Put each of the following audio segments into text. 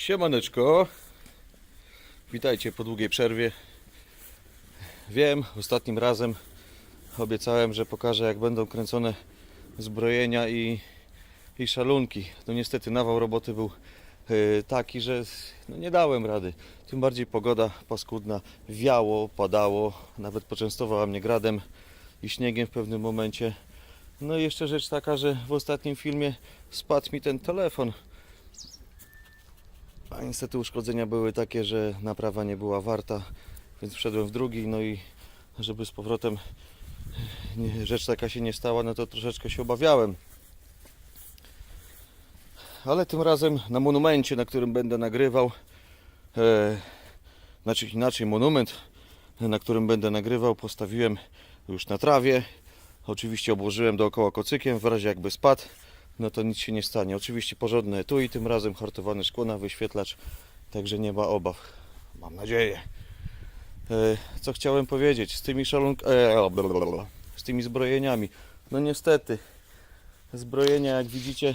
Siemaneczko. Witajcie po długiej przerwie. Wiem, ostatnim razem obiecałem, że pokażę jak będą kręcone zbrojenia i, i szalunki. No niestety nawał roboty był e, taki, że no nie dałem rady. Tym bardziej pogoda paskudna. Wiało, padało, nawet poczęstowała mnie gradem i śniegiem w pewnym momencie. No i jeszcze rzecz taka, że w ostatnim filmie spadł mi ten telefon. A niestety uszkodzenia były takie, że naprawa nie była warta, więc wszedłem w drugi, no i żeby z powrotem rzecz taka się nie stała, no to troszeczkę się obawiałem. Ale tym razem na monumencie, na którym będę nagrywał, e, znaczy inaczej monument, na którym będę nagrywał, postawiłem już na trawie. Oczywiście obłożyłem dookoła kocykiem, w razie jakby spadł, no to nic się nie stanie. Oczywiście porządne tu i tym razem hartowane szkło na wyświetlacz, także nie ma obaw. Mam nadzieję. E, co chciałem powiedzieć z tymi szalunk... E, z tymi zbrojeniami. No niestety, zbrojenia jak widzicie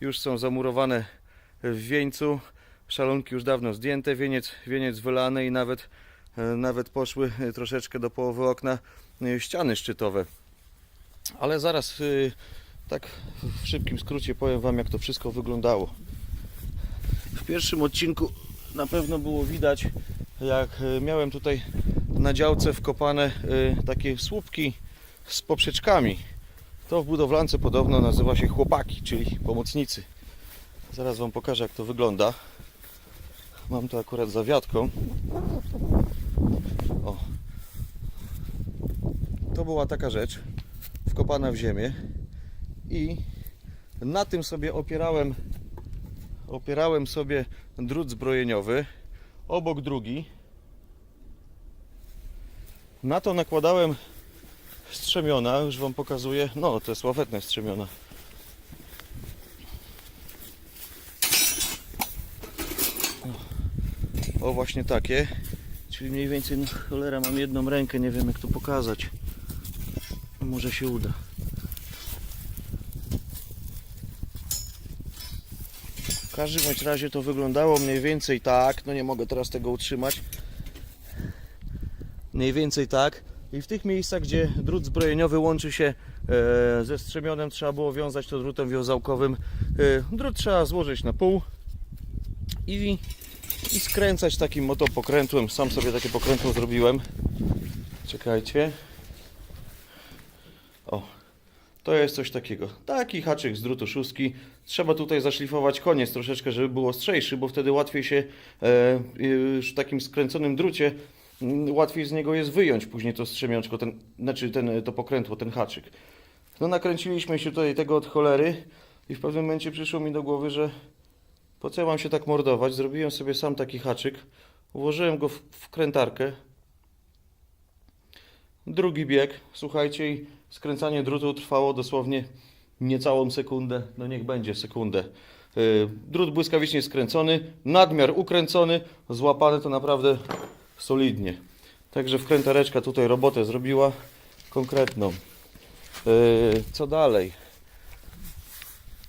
już są zamurowane w wieńcu. Szalonki już dawno zdjęte, wieniec, wieniec wylany i nawet, e, nawet poszły troszeczkę do połowy okna ściany szczytowe. Ale zaraz tak w szybkim skrócie powiem Wam, jak to wszystko wyglądało. W pierwszym odcinku na pewno było widać, jak y, miałem tutaj na działce wkopane y, takie słupki z poprzeczkami. To w budowlance podobno nazywa się chłopaki, czyli pomocnicy. Zaraz Wam pokażę, jak to wygląda. Mam to akurat za wiatką. O. To była taka rzecz wkopana w ziemię i na tym sobie opierałem opierałem sobie drut zbrojeniowy obok drugi. Na to nakładałem strzemiona już wam pokazuję. No to jest strzemiona. O właśnie takie. Czyli mniej więcej no cholera mam jedną rękę nie wiem jak to pokazać. Może się uda. W każdym bądź razie to wyglądało mniej więcej tak. No nie mogę teraz tego utrzymać. Mniej więcej tak. I w tych miejscach, gdzie drut zbrojeniowy łączy się e, ze strzemionem, trzeba było wiązać to drutem wiązałkowym. E, drut trzeba złożyć na pół i, i skręcać takim motopokrętłem. Sam sobie takie pokrętło zrobiłem. Czekajcie. O, to jest coś takiego. Taki haczyk z drutu szóstki. Trzeba tutaj zaszlifować koniec troszeczkę, żeby był ostrzejszy, bo wtedy łatwiej się e, w takim skręconym drucie mm, łatwiej z niego jest wyjąć później to strzemiączko, ten, znaczy ten, to pokrętło, ten haczyk. No nakręciliśmy się tutaj tego od cholery i w pewnym momencie przyszło mi do głowy, że po co ja mam się tak mordować? Zrobiłem sobie sam taki haczyk, ułożyłem go w, w krętarkę, Drugi bieg, słuchajcie, i skręcanie drutu trwało dosłownie niecałą sekundę, no niech będzie sekundę. Yy, Drut błyskawicznie skręcony, nadmiar ukręcony, złapane to naprawdę solidnie. Także wkrętareczka tutaj robotę zrobiła konkretną. Yy, Co dalej?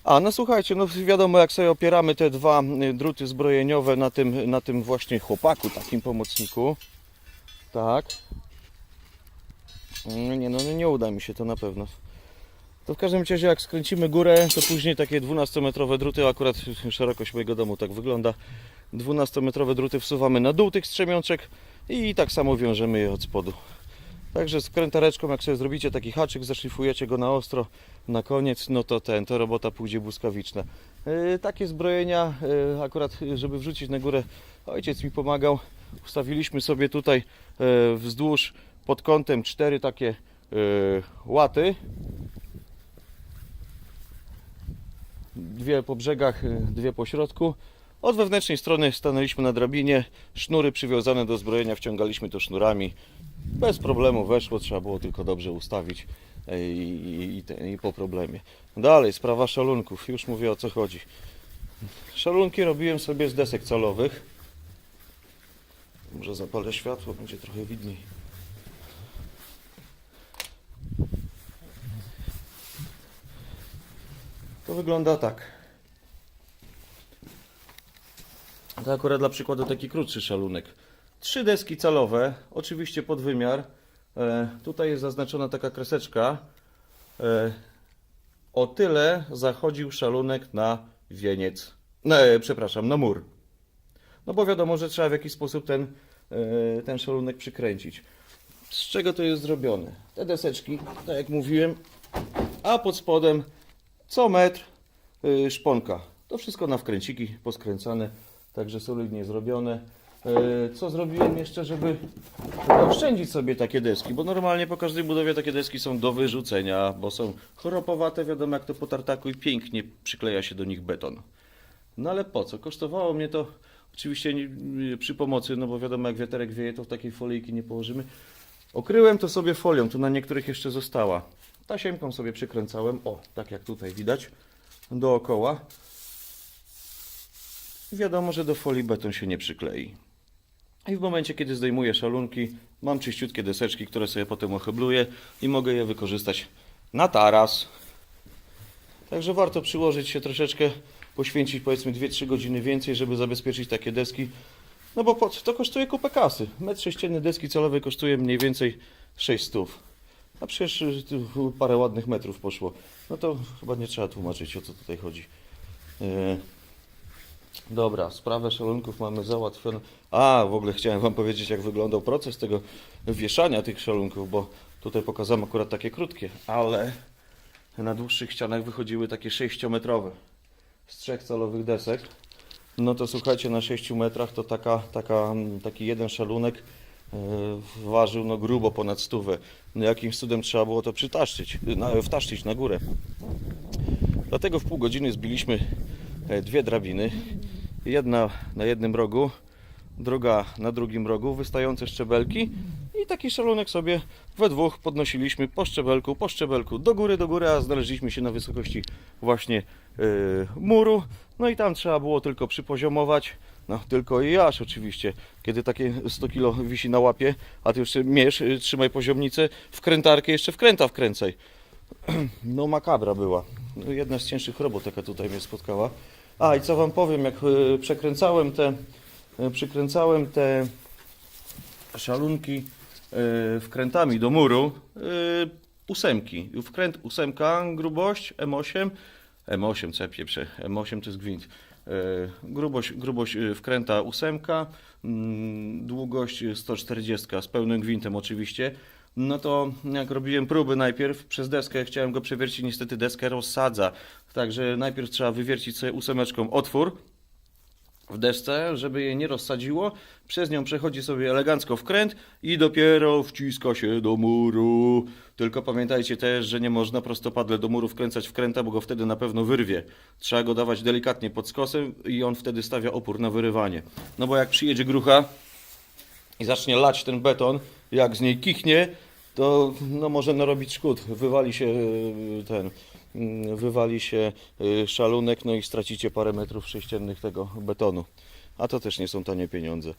A, no słuchajcie, no wiadomo jak sobie opieramy te dwa y, druty zbrojeniowe na tym, na tym właśnie chłopaku, takim pomocniku. Tak. No nie, no nie uda mi się to na pewno. To w każdym razie jak skręcimy górę, to później takie 12-metrowe druty, akurat szerokość mojego domu tak wygląda. 12-metrowe druty wsuwamy na dół tych strzemiączek i tak samo wiążemy je od spodu. Także z krętareczką, jak sobie zrobicie taki haczyk, zaszlifujecie go na ostro, na koniec, no to ten, to robota pójdzie błyskawiczna. Yy, takie zbrojenia, yy, akurat żeby wrzucić na górę, ojciec mi pomagał. Ustawiliśmy sobie tutaj yy, wzdłuż pod kątem cztery takie yy, łaty. Dwie po brzegach, yy, dwie po środku. Od wewnętrznej strony stanęliśmy na drabinie, sznury przywiązane do zbrojenia, wciągaliśmy to sznurami. Bez problemu weszło, trzeba było tylko dobrze ustawić yy, i, i, te- i po problemie. Dalej, sprawa szalunków, już mówię o co chodzi. Szalunki robiłem sobie z desek calowych. Może zapalę światło, będzie trochę widniej. To wygląda tak. To akurat dla przykładu taki krótszy szalunek. Trzy deski calowe, oczywiście pod wymiar. E, tutaj jest zaznaczona taka kreseczka. E, o tyle zachodził szalunek na wieniec. No, e, przepraszam, na mur. No bo wiadomo, że trzeba w jakiś sposób ten, e, ten szalunek przykręcić. Z czego to jest zrobione? Te deseczki, tak jak mówiłem, a pod spodem co metr y, szponka. To wszystko na wkręciki poskręcane, także solidnie zrobione. Y, Co zrobiłem jeszcze, żeby oszczędzić sobie takie deski, bo normalnie po każdej budowie takie deski są do wyrzucenia, bo są chropowate, wiadomo jak to po tartaku i pięknie przykleja się do nich beton. No ale po co? Kosztowało mnie to oczywiście przy pomocy, no bo wiadomo jak wiaterek wieje, to w takiej folijki nie położymy. Okryłem to sobie folią, tu na niektórych jeszcze została. Tasiemką sobie przykręcałem, o, tak jak tutaj widać, dookoła. Wiadomo, że do folii beton się nie przyklei. I w momencie, kiedy zdejmuję szalunki, mam czyściutkie deseczki, które sobie potem ochybluję i mogę je wykorzystać na taras. Także warto przyłożyć się troszeczkę, poświęcić powiedzmy 2-3 godziny więcej, żeby zabezpieczyć takie deski. No bo to kosztuje kupę kasy. Metr sześcienny deski celowej kosztuje mniej więcej 600. A przecież y, tu parę ładnych metrów poszło. No to chyba nie trzeba tłumaczyć o co tutaj chodzi. E, Dobra, sprawę szalunków mamy załatwioną. A, w ogóle chciałem Wam powiedzieć, jak wyglądał proces tego wieszania tych szalunków, bo tutaj pokazałem akurat takie krótkie, ale na dłuższych ścianach wychodziły takie 6-metrowe z trzech calowych desek. No to słuchajcie, na 6 metrach to taka, taka, taki jeden szalunek ważył no grubo ponad stówę. No jakimś cudem trzeba było to przytaszczyć, na, wtaszczyć na górę. Dlatego w pół godziny zbiliśmy e, dwie drabiny. Jedna na jednym rogu, druga na drugim rogu, wystające szczebelki i taki szalunek sobie we dwóch podnosiliśmy po szczebelku, po szczebelku, do góry, do góry, a znaleźliśmy się na wysokości właśnie e, muru. No i tam trzeba było tylko przypoziomować, no tylko i aż oczywiście, kiedy takie 100 kilo wisi na łapie, a ty już mierz, y, trzymaj poziomnicę, wkrętarkę, jeszcze wkręta wkręcaj. No makabra była. No, Jedna z cięższych robot, jaka tutaj mnie spotkała. A i co wam powiem, jak y, przekręcałem te, y, przykręcałem te szalunki wkrętami do muru, ósemki. Wkręt ósemka, grubość M8, M8 co ja pieprzę, M8 to jest gwint. Y, Grubość, grubość y, wkręta ósemka, mm, długość 140 z pełnym gwintem oczywiście. No to jak robiłem próby najpierw przez deskę, chciałem go przewiercić, niestety deskę rozsadza. Także najpierw trzeba wywiercić sobie ósemeczką otwór w desce, żeby je nie rozsadziło. Przez nią przechodzi sobie elegancko wkręt i dopiero wciska się do muru. Tylko pamiętajcie też, że nie można prostopadle do muru wkręcać wkręta, bo go wtedy na pewno wyrwie. Trzeba go dawać delikatnie pod skosem i on wtedy stawia opór na wyrywanie. No bo jak przyjedzie grucha i zacznie lać ten beton, jak z niej kichnie, to no, może narobić szkód. Wywali się yy, ten, wywali się yy, szalunek, no i stracicie parę metrów sześciennych tego betonu. A to też nie są tanie pieniądze.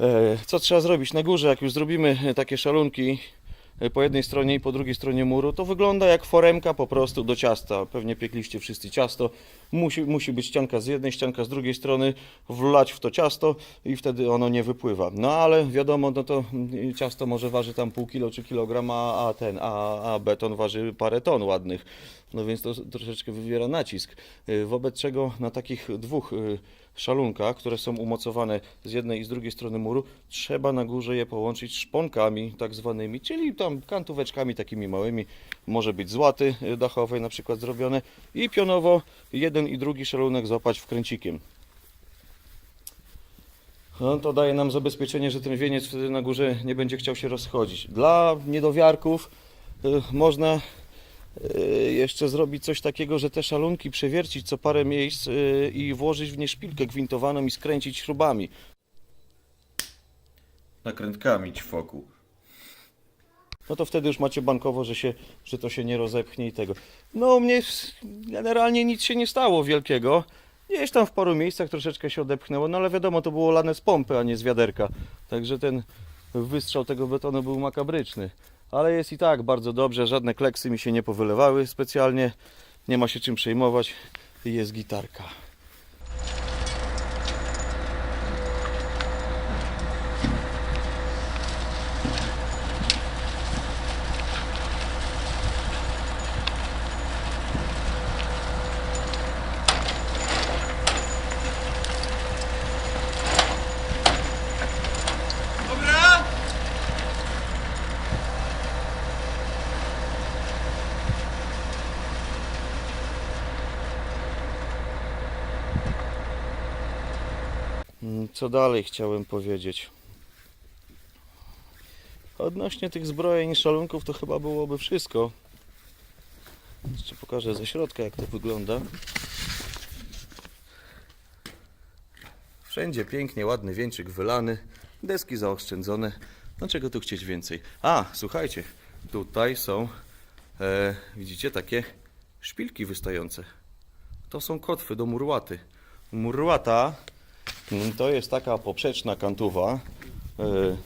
E, Co trzeba zrobić na górze, jak już zrobimy e, takie szalunki po jednej stronie i po drugiej stronie muru, to wygląda jak foremka po prostu do ciasta. Pewnie piekliście wszyscy ciasto. Musi, musi być ścianka z jednej, ścianka z drugiej strony, wlać w to ciasto i wtedy ono nie wypływa. No ale wiadomo, no to mm, ciasto może waży tam pół kilo czy kilograma, a ten, a, a beton waży parę ton ładnych. No więc to troszeczkę wywiera nacisk. Y, Wobec czego na takich dwóch szalunkach, które są umocowane z jednej i z drugiej strony muru, trzeba na górze je połączyć szponkami tak zwanymi, czyli tam kantóweczkami takimi małymi. Może być z łaty dachowej na przykład zrobione i pionowo jeden i drugi szalunek złapać wkręcikiem. No, to daje nam zabezpieczenie, że ten wieniec wtedy na górze nie będzie chciał się rozchodzić. Dla niedowiarków y, można jeszcze zrobić coś takiego, że te szalunki przewiercić co parę miejsc y, i włożyć w nie szpilkę gwintowaną i skręcić śrubami. Nakrętkami ćwoku. No to wtedy już macie bankowo, że, się, że to się nie rozepchnie i tego. No u mnie generalnie nic się nie stało wielkiego. Gdzieś tam w paru miejscach troszeczkę się odepchnęło, no ale wiadomo, to było lane z pompy, a nie z wiaderka. Także ten wystrzał tego betonu był makabryczny. Ale jest i tak bardzo dobrze, żadne kleksy mi się nie powylewały specjalnie. Nie ma się czym przejmować i jest gitarka. Mm, Co dalej chciałem powiedzieć? Odnośnie tych zbrojeń i szalunków to chyba byłoby wszystko. Jeszcze pokażę ze środka jak to wygląda. Wszędzie pięknie, ładny wieńczyk wylany, deski zaoszczędzone. No czego tu chcieć więcej? A, słuchajcie, tutaj są, e, widzicie, takie szpilki wystające. To są kotwy do murłaty. Murłata to jest taka poprzeczna kantuwa, e,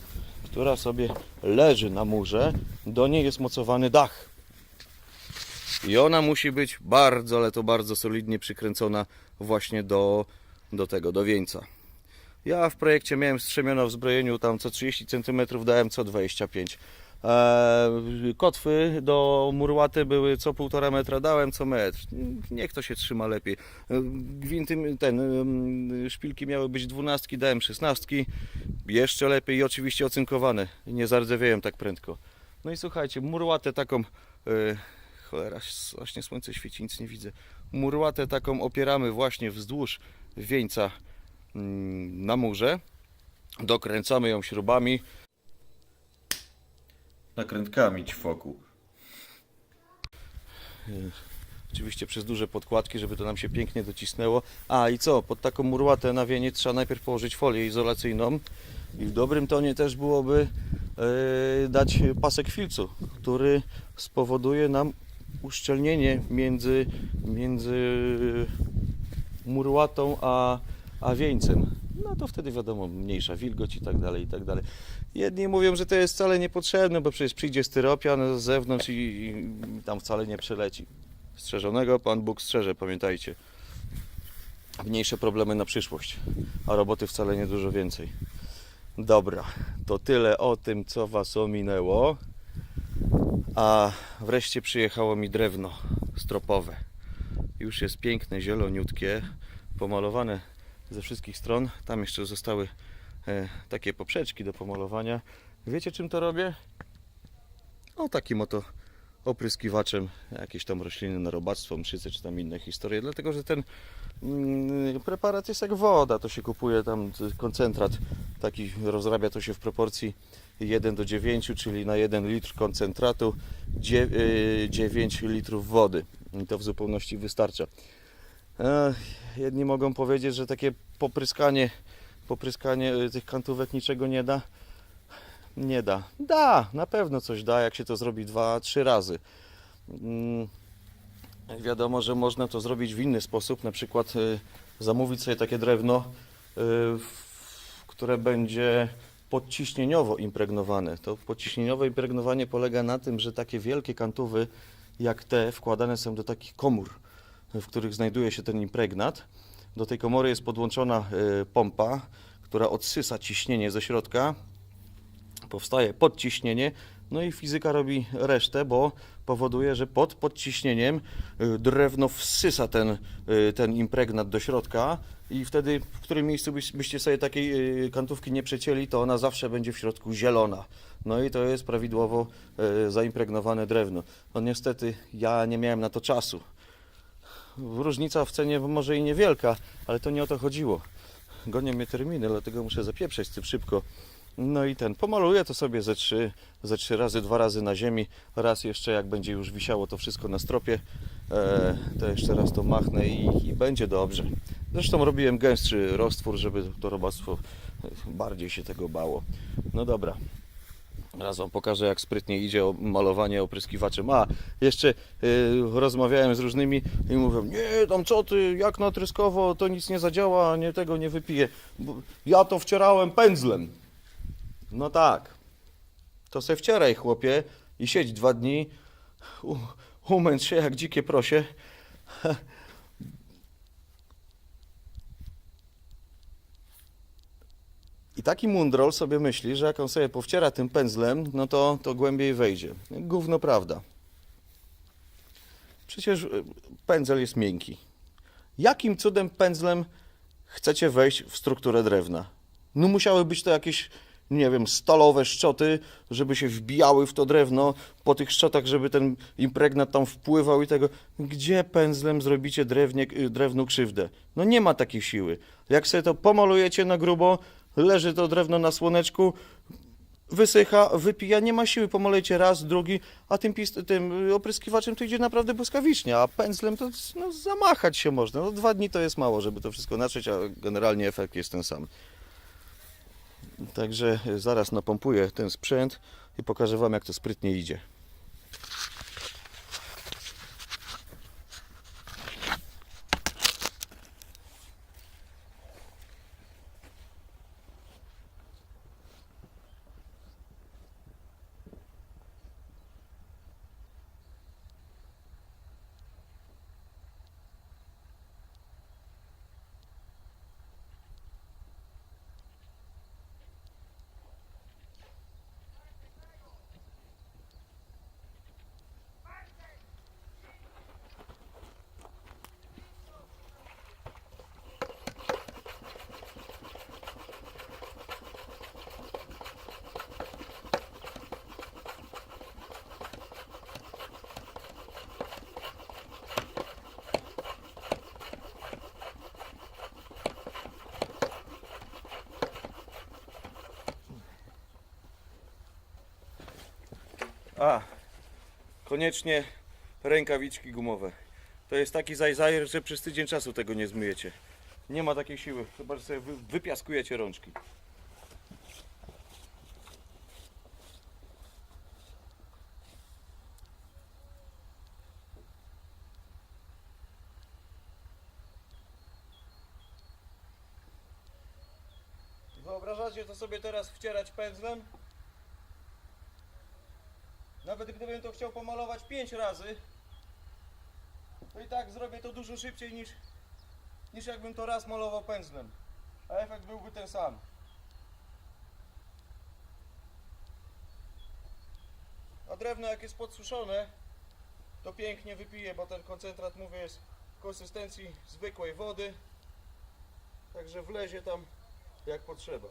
która sobie leży na murze. Do niej jest mocowany dach. I ona musi być bardzo, ale to bardzo solidnie przykręcona właśnie do, do tego, do wieńca. Ja w projekcie miałem strzemiona w zbrojeniu tam co 30 cm, dałem co 25 Eee, kotwy do murłaty były co 1,5 metra, dałem co metr. Niech to się trzyma lepiej. Eee, Gwinty, ten, em, szpilki miały być dwunastki, dałem szesnastki. Jeszcze lepiej i oczywiście ocynkowane. Nie zardzewiałem tak prędko. No i słuchajcie, murłatę taką, e, cholera, właśnie słońce świeci, nic nie widzę. Murłatę taką opieramy właśnie wzdłuż wieńca mm, na murze. Dokręcamy ją śrubami. Nakrętkami ćwoku. Oczywiście przez duże podkładki, żeby to nam się pięknie docisnęło. A i co? Pod taką murłatę na wieniec trzeba najpierw położyć folię izolacyjną. I w dobrym tonie też byłoby e, dać pasek filcu, który spowoduje nam uszczelnienie między, między murłatą a, a wieńcem. No to wtedy wiadomo, mniejsza wilgoć i tak dalej, i tak dalej. Jedni mówią, że to jest wcale niepotrzebne, bo przecież przyjdzie styropian z zewnątrz i, i tam wcale nie przeleci. Strzeżonego Pan Bóg strzeże, pamiętajcie. Mniejsze problemy na przyszłość, a roboty wcale nie dużo więcej. Dobra, to tyle o tym, co Was ominęło. A wreszcie przyjechało mi drewno stropowe. Już jest piękne, zieloniutkie, pomalowane ze wszystkich stron. Tam jeszcze zostały e, takie poprzeczki do pomalowania. Wiecie czym to robię? O takim oto opryskiwaczem jakieś tam rośliny na robactwo, mszyce czy tam inne historie. Dlatego, że ten mm, preparat jest jak woda. To się kupuje tam koncentrat taki, rozrabia to się w proporcji 1 do 9, czyli na 1 litr koncentratu dzie- y, 9 litrów wody. I to w zupełności wystarcza. Jedni mogą powiedzieć, że takie popryskanie, popryskanie y, tych kantówek niczego nie da. Nie da. Da, na pewno coś da, jak się to zrobi dwa, trzy razy. Mm, Wiadomo, że można to zrobić w inny sposób, na przykład y, zamówić sobie takie drewno, y, które będzie podciśnieniowo impregnowane. To podciśnieniowe impregnowanie polega na tym, że takie wielkie kantówy jak te wkładane są do takich komór, w których znajduje się ten impregnat. Do tej komory jest podłączona y, pompa, która odsysa ciśnienie ze środka. Powstaje podciśnienie, no i fizyka robi resztę, bo powoduje, że pod podciśnieniem y, drewno wsysa ten, y, ten impregnat do środka i wtedy w którym miejscu byś- byście sobie takiej kantówki nie przecięli, to ona zawsze będzie w środku zielona. No i to jest prawidłowo zaimpregnowane drewno. No niestety ja nie miałem na to czasu. Różnica w cenie może i niewielka, ale to nie o to chodziło. Gonią mnie terminy, dlatego muszę zapieprzeć z tym szybko. No i ten, pomaluję to sobie ze trzy, ze trzy razy, dwa razy na ziemi, raz jeszcze jak będzie już wisiało to wszystko na stropie, e, to jeszcze raz to machnę i, i będzie dobrze. Zresztą robiłem gęstszy roztwór, żeby to robactwo bardziej się tego bało. No dobra. Raz Wam pokażę, jak sprytnie idzie malowanie opryskiwaczem. A, jeszcze y, rozmawiałem z różnymi i mówią, nie, tam co ty, jak na tryskowo, to nic nie zadziała, nie tego nie wypije. Ja to wcierałem pędzlem. No tak. To se wcieraj, chłopie, i siedź dwa dni, umęcz się jak dzikie prosie. I taki mundrol sobie myśli, że jak on sobie powciera tym pędzlem, no to, to głębiej wejdzie. Gówno prawda. Przecież y, pędzel jest miękki. Jakim cudem pędzlem chcecie wejść w strukturę drewna? No musiały być to jakieś nie wiem, stalowe szczoty, żeby się wbijały w to drewno, po tych szczotach, żeby ten impregnat tam wpływał i tego. Gdzie pędzlem zrobicie drewnie, y, drewnu krzywdę? No nie ma takiej siły. Jak sobie to pomalujecie na grubo, leży to drewno na słoneczku, wysycha, wypija, nie ma siły, pomolejcie raz, drugi, a tym, pist- tym opryskiwaczem to idzie naprawdę błyskawicznie, a pędzlem to no, zamachać się można. No, dwa dni to jest mało, żeby to wszystko natrzeć, a generalnie efekt jest ten sam. Także zaraz napompuję ten sprzęt i pokażę Wam, jak to sprytnie idzie. A, koniecznie rękawiczki gumowe. To jest taki zajzajer, że przez tydzień czasu tego nie zmyjecie. Nie ma takiej siły, chyba że sobie wy, wypiaskujecie rączki. Wyobrażacie to sobie teraz wcierać pędzlem? Nawet gdybym to chciał pomalować 5 razy, to i tak zrobię to dużo szybciej niż, niż jakbym to raz malował pędzlem. A efekt byłby ten sam. A drewno jak jest podsuszone, to pięknie wypije, bo ten koncentrat, mówię, jest konsystencji zwykłej wody. Także wlezie tam jak potrzeba.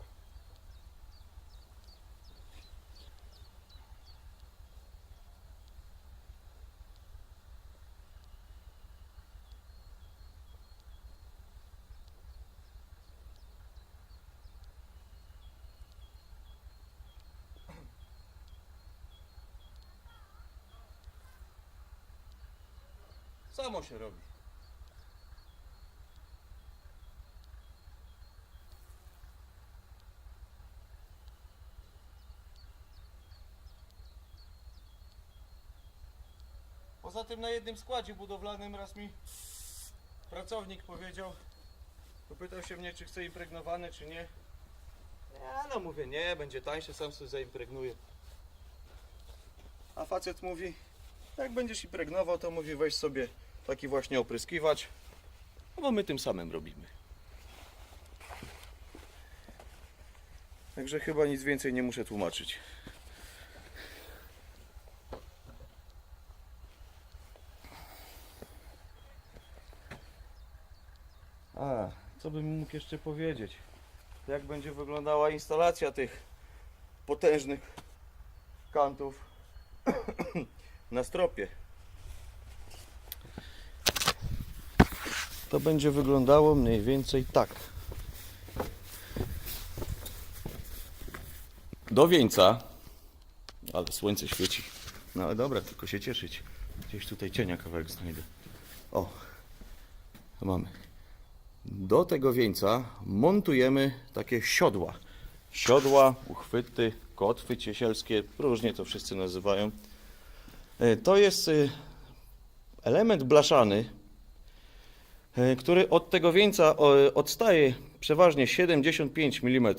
Samo się robi. Poza tym na jednym składzie budowlanym raz mi pracownik powiedział, popytał się mnie, czy chcę impregnowany, czy nie. Ja no mówię, nie, będzie tańsze, sam sobie zaimpregnuję. A facet mówi, jak będziesz impregnował, to mówi weź sobie taki właśnie opryskiwacz, no bo my tym samym robimy. Także chyba nic więcej nie muszę tłumaczyć. A, co bym mógł jeszcze powiedzieć? Jak będzie wyglądała instalacja tych potężnych kantów na stropie. To będzie wyglądało mniej więcej tak. Do wieńca, ale słońce świeci. No ale dobra, tylko się cieszyć. Gdzieś tutaj cienia kawałek znajdę. O, mamy. Do tego wieńca montujemy takie siodła. Siodła, uchwyty, kotwy ciesielskie, różnie to wszyscy nazywają. E, To jest e, element blaszany, który od tego wieńca o, odstaje przeważnie 75 mm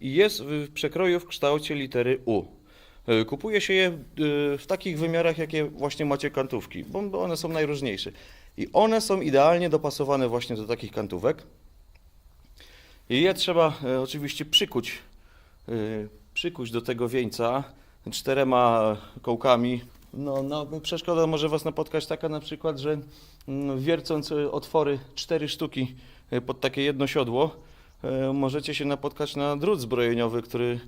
i jest w przekroju w kształcie litery U. E, Kupuje się je e, w takich wymiarach, jakie właśnie macie kantówki, bo one są najróżniejsze. I one są idealnie dopasowane właśnie do takich kantówek. I je trzeba e, oczywiście przykuć, e, przykuć do tego wieńca czterema kołkami. No, no, przeszkoda może Was napotkać taka na przykład, że mm, wiercąc e, otwory cztery sztuki e, pod takie jedno siodło, e, możecie się napotkać na drut zbrojeniowy, który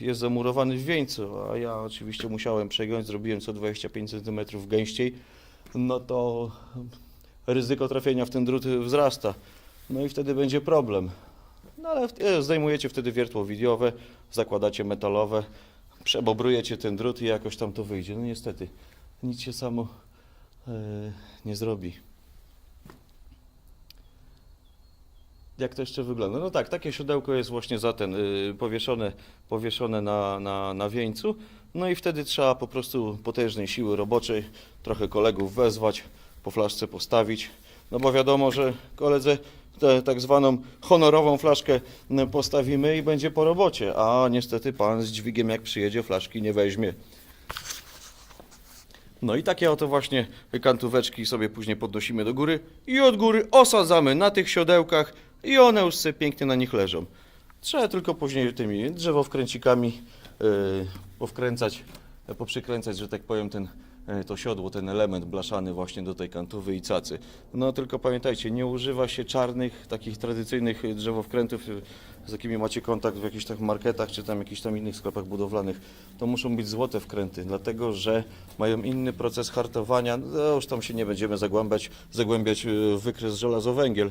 jest zamurowany w wieńcu, a ja oczywiście musiałem przegiąć, zrobiłem co 25 cm gęściej, no to ryzyko trafienia w ten drut wzrasta. No i wtedy będzie problem. No ale zdejmujecie wtedy wiertło widiowe, zakładacie metalowe, przebobrujecie ten drut i jakoś tam to wyjdzie. No niestety, nic się samo e, nie zrobi. Jak to jeszcze wygląda? No tak, takie siodełko jest właśnie za ten, y, powieszone, powieszone na, na, na wieńcu. No i wtedy trzeba po prostu potężnej siły roboczej, trochę kolegów wezwać, po flaszce postawić. No bo wiadomo, że koledze tę tak zwaną honorową flaszkę postawimy i będzie po robocie, a niestety pan z dźwigiem jak przyjedzie flaszki nie weźmie. No i takie oto właśnie kantóweczki sobie później podnosimy do góry i od góry osadzamy na tych siodełkach i one już sobie pięknie na nich leżą. Trzeba tylko później tymi drzewowkręcikami yy, powkręcać, poprzykręcać, że tak powiem, ten, to siodło, ten element blaszany właśnie do tej kantówy i cacy. No tylko pamiętajcie, nie używa się czarnych, takich tradycyjnych e, drzewowkrętów, e, z jakimi macie kontakt w jakichś tam marketach, czy tam jakichś tam innych sklepach budowlanych. To muszą być złote wkręty, dlatego że mają inny proces hartowania. No już tam się nie będziemy zagłębiać, zagłębiać e, w wykres żelazo-węgiel.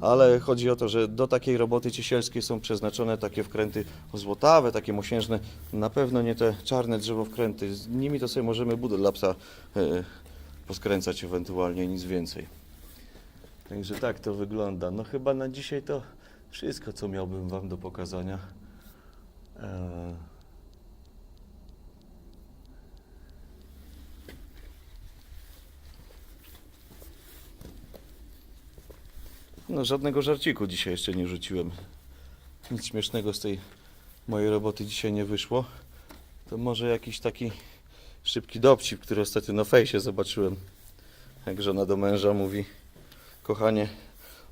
Ale chodzi o to, że do takiej roboty ciesielskiej są przeznaczone takie wkręty złotawe, takie mosiężne. Na pewno nie te czarne drzewowkręty. Z nimi to sobie możemy budę dla psa e, poskręcać ewentualnie, nic więcej. Także tak to wygląda. No chyba na dzisiaj to wszystko, co miałbym Wam do pokazania. E, No żadnego żarciku dzisiaj jeszcze nie rzuciłem. Nic śmiesznego z tej mojej roboty dzisiaj nie wyszło. To może jakiś taki szybki dowcip, który ostatnio na fejsie zobaczyłem. Jak żona do męża mówi Kochanie,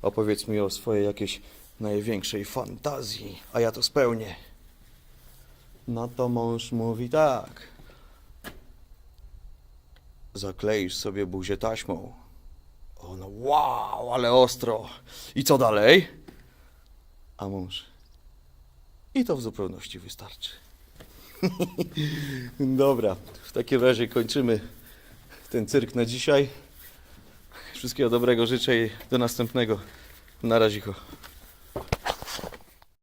opowiedz mi o swojej jakiejś największej fantazji, a ja to spełnię. No to mąż mówi tak. Zakleisz sobie buzię taśmą. Ono, wow, ale ostro. I co dalej? A mąż. I to w zupełności wystarczy. Dobra, w takim razie kończymy ten cyrk na dzisiaj. Wszystkiego dobrego życzę i do następnego. Na razie.